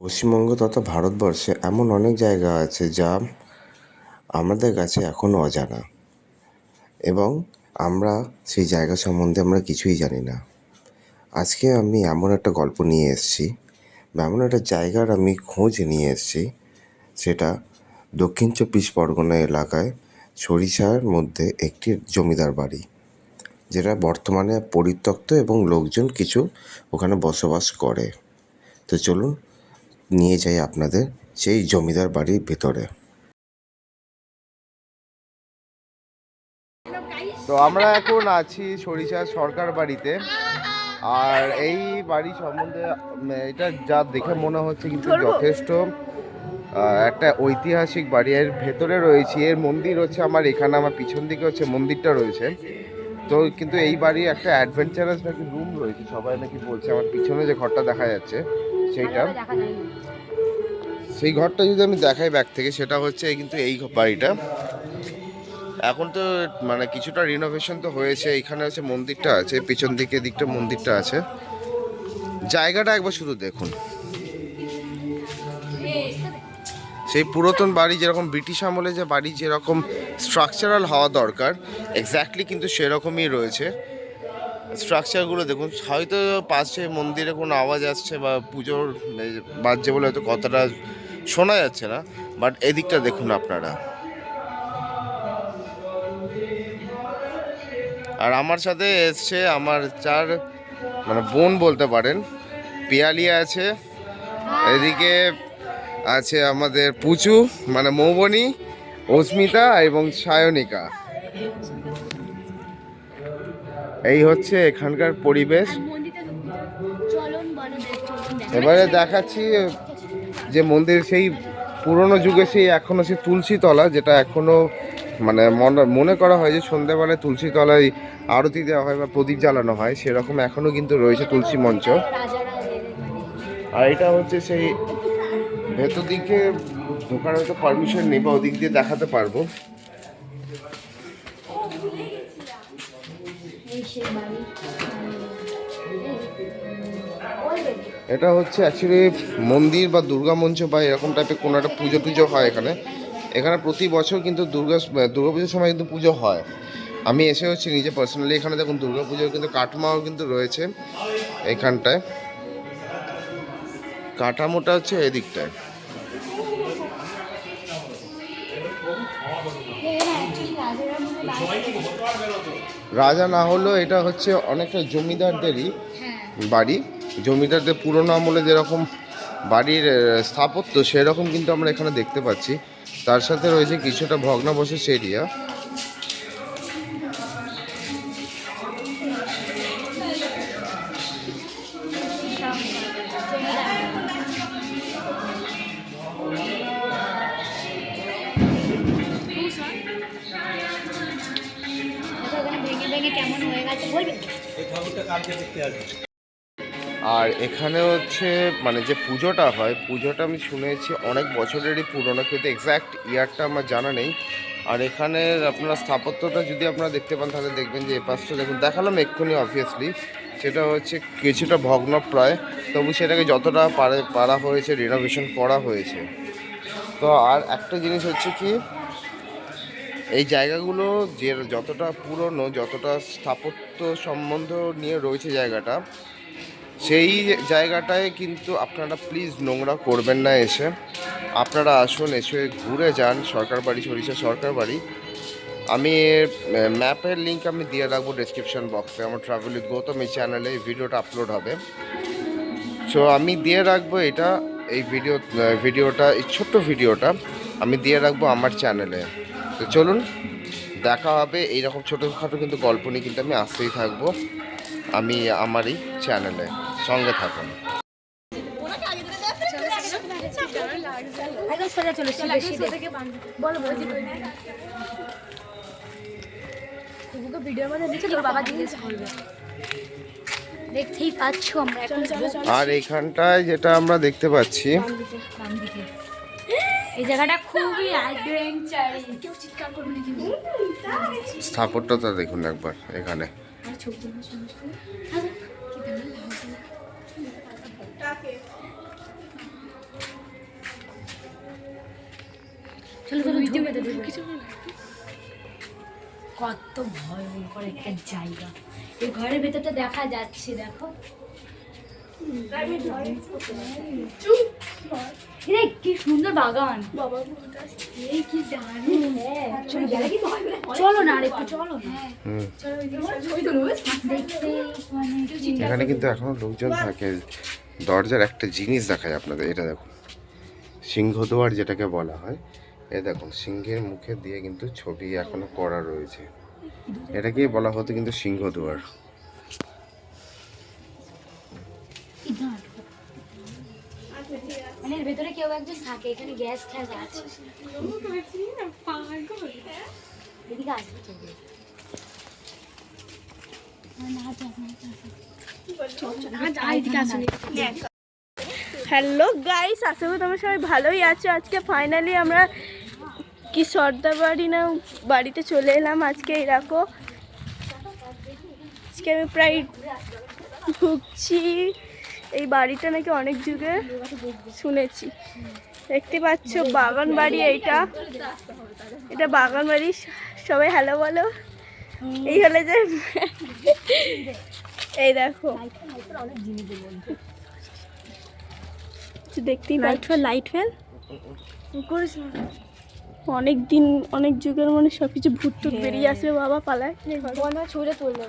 পশ্চিমবঙ্গ তথা ভারতবর্ষে এমন অনেক জায়গা আছে যা আমাদের কাছে এখনও অজানা। এবং আমরা সেই জায়গা সম্বন্ধে আমরা কিছুই জানি না। আজকে আমি এমন একটা গল্প নিয়ে এসেছি বা এমন একটা জায়গার আমি খোঁজ নিয়ে এসেছি। সেটা দক্ষিণ চব্বিশ পরগনা এলাকায় সরিষার মধ্যে একটি জমিদার বাড়ি, যেটা বর্তমানে পরিত্যক্ত এবং লোকজন কিছু ওখানে বসবাস করে। তো চলুন নিয়ে যাই আপনাদের সেই জমিদার বাড়ির ভেতরে। তো আমরা এখন আছি সরিষা সরকার বাড়িতে। আর এই বাড়ি সম্বন্ধে এটা যা দেখে মনে হচ্ছে কিন্তু যথেষ্ট। একটা ঐতিহাসিক বাড়ি। এর ভেতরে রয়েছে এর মন্দির হচ্ছে আমার এখানে আমার পিছন দিকে হচ্ছে মন্দিরটা রয়েছে। তো কিন্তু এই বাড়ি একটা অ্যাডভেঞ্চারাস নাকি রুম রয়েছে সবাই নাকি বলছে আমার পিছনে যে ঘরটা দেখা যাচ্ছে। সেইটা। সেই ঘরটা যদি আমি দেখাই ব্যাক থেকে সেটা হচ্ছে এই কিন্তু এই বাড়িটা। এখন তো মানে কিছুটা রিনোভেশন তো হয়েছে। এখানে হচ্ছে মন্দিরটা আছে পিছন দিকে দিকটা মন্দিরটা আছে। জায়গাটা একবার শুধু দেখুন। সেই পুরাতন বাড়ি যেরকম ব্রিটিশ আমলে যে বাড়ি যেরকম স্ট্রাকচারাল হওয়া দরকার এক্স্যাক্টলি কিন্তু সেরকমই রয়েছে। স্ট্রাকচারগুলো দেখুন, হয়তো পাশে মন্দিরে কোনো আওয়াজ আসছে বা পুজোর বাজছে বলে হয়তো কথাটা শোনা যাচ্ছে না বাট এদিকটা দেখুন আপনারা। আর আমার সাথে এসছে আমার চার মানে বোন বলতে পারেন, পিয়ালি আছে, এদিকে আছে আমাদের পুচু মানে মৌবনি, অস্মিতা এবং সায়নিকা। এই হচ্ছে এখানকার পরিবেশ। এবারে দেখাচ্ছি যে মন্দির সেই পুরনো যুগে সেই এখনও সেই তুলসী তলা যেটা এখনও মানে মনে- করা হয় যে সন্ধ্যাবেলায় তুলসী তলায় আরতি দেওয়া হয় বা প্রদীপ জ্বালানো হয় সেরকম এখনও কিন্তু রয়েছে তুলসী মঞ্চ। আর এটা হচ্ছে সেই ভেতর দিকে ঢোকার হয়তো পারমিশন নেই বা ওদিক দিয়ে দেখাতে পারব। এটা হচ্ছে অ্যাকচুয়ালি মন্দির বা দুর্গা মঞ্চ বা এরকম টাইপের কোনো একটা পুজো টুজো হয় এখানে। এখানে প্রতি বছর কিন্তু দুর্গা দুর্গা পুজোর সময় কিন্তু পুজো হয়। আমি এসে হচ্ছে নিজে পার্সোনালি এখানে দেখুন দুর্গা পুজোর কিন্তু কাঠমাও কিন্তু রয়েছে এখানটায়। কাঠামোটা হচ্ছে এদিকটায়। রাজা না হলেও এটা হচ্ছে অনেকটা জমিদারদেরই বাড়ি। জমিদারদের পুরনো আমলে যেরকম বাড়ির স্থাপত্য সেরকম কিন্তু আমরা এখানে দেখতে পাচ্ছি। তার সাথে রয়েছে কিছুটা ভগ্নাবশেষ এরিয়া ভেঙে কেমন হয়ে গেছে বলবি আর এখানে হচ্ছে মানে যে পুজোটা হয় পুজোটা আমি শুনেছি অনেক বছরেরই পুরনো কিন্তু এক্স্যাক্ট ইয়ারটা আমার জানা নেই। আর এখানে আপনারা স্থাপত্যটা যদি আপনারা দেখতে পান তাহলে দেখবেন যে এ পাশটা দেখুন দেখালাম এক্ষুনি অবভিয়াসলি সেটা হচ্ছে কিছুটা ভগ্নপ্রায় তবু সেটাকে যতটা পারে পারা হয়েছে রিনোভেশন করা হয়েছে। তো আর একটা জিনিস হচ্ছে কি এই জায়গাগুলো যে যতটা পুরনো, যতটা স্থাপত্য সম্বন্ধ নিয়ে রয়েছে জায়গাটা, সেই জায়গাটায় কিন্তু আপনারা প্লিজ নোংরা করবেন না এসে। আপনারা আসুন, এসে ঘুরে যান, সরকার বাড়ি, সরিষা সরকার বাড়ি। আমি ম্যাপের লিঙ্ক আমি দিয়ে রাখব ডিসক্রিপশন বক্সে আমার ট্রাভেল উইথ গৌতম এই চ্যানেলে এই ভিডিওটা আপলোড হবে। সো আমি দিয়ে রাখব এটা, এই ভিডিও ভিডিওটা এই ছোট্ট ভিডিওটা আমি দিয়ে রাখব আমার চ্যানেলে তো চলুন দেখা হবে। এইরকম ছোটোখাটো কিন্তু গল্প নিয়ে কিন্তু আমি আসতেই থাকব। আমি আমারই চ্যানেলে সঙ্গে থাকুন। আর এখানটায় যেটা আমরা দেখতে পাচ্ছি এই জায়গাটা খুবই অ্যাডভেঞ্চারাস কেউ স্থাপত্যটা দেখুন একবার এখানে। কত ভয়ঙ্কর একটা জায়গা। এই ঘরের ভেতরটা দেখা যাচ্ছে দেখো। কি সুন্দর বাগান। এই কি দারুণ চলো না একটু চলো না। হুম। দেখতে এখানে কিন্তু এখনও লোকজন থাকে। দরজার একটা জিনিস দেখায় আপনাদের এটা দেখুন। সিংহদুয়ার যেটাকে বলা হয় এ দেখুন সিংহের মুখে দিয়ে কিন্তু ছবি এখনও করা রয়েছে। এটাকেই বলা হতো কিন্তু সিংহদুয়ার। মানে এর ভেতরে কেউ একজন থাকে, এখানে গ্যাস ফ্যাস আছে। এদিকে আসবে তো হ্যালো গাইস, আশা করি তোমরা সবাই ভালোই আছো। আজকে ফাইনালি আমরা কি সর্দার বাড়ি না বাড়িতে চলে এলাম আজকে দেখো। আজকে আমি প্রায় ঢুকছি। এই বাড়িটা নাকি অনেক যুগে শুনেছি। দেখতে পাচ্ছ বাগান বাড়ি এইটা। এটা বাগান বাড়ি সবাই হ্যালো বলো। এই হলে যে এই দেখো। দেখতেই লাইট ফেল লাইট ফেল করিস অনেক দিন অনেক যুগের মানে সব কিছু ভূত টুত বেরিয়ে আসবে বাবা পালায়। ছুঁড়ে তুলবে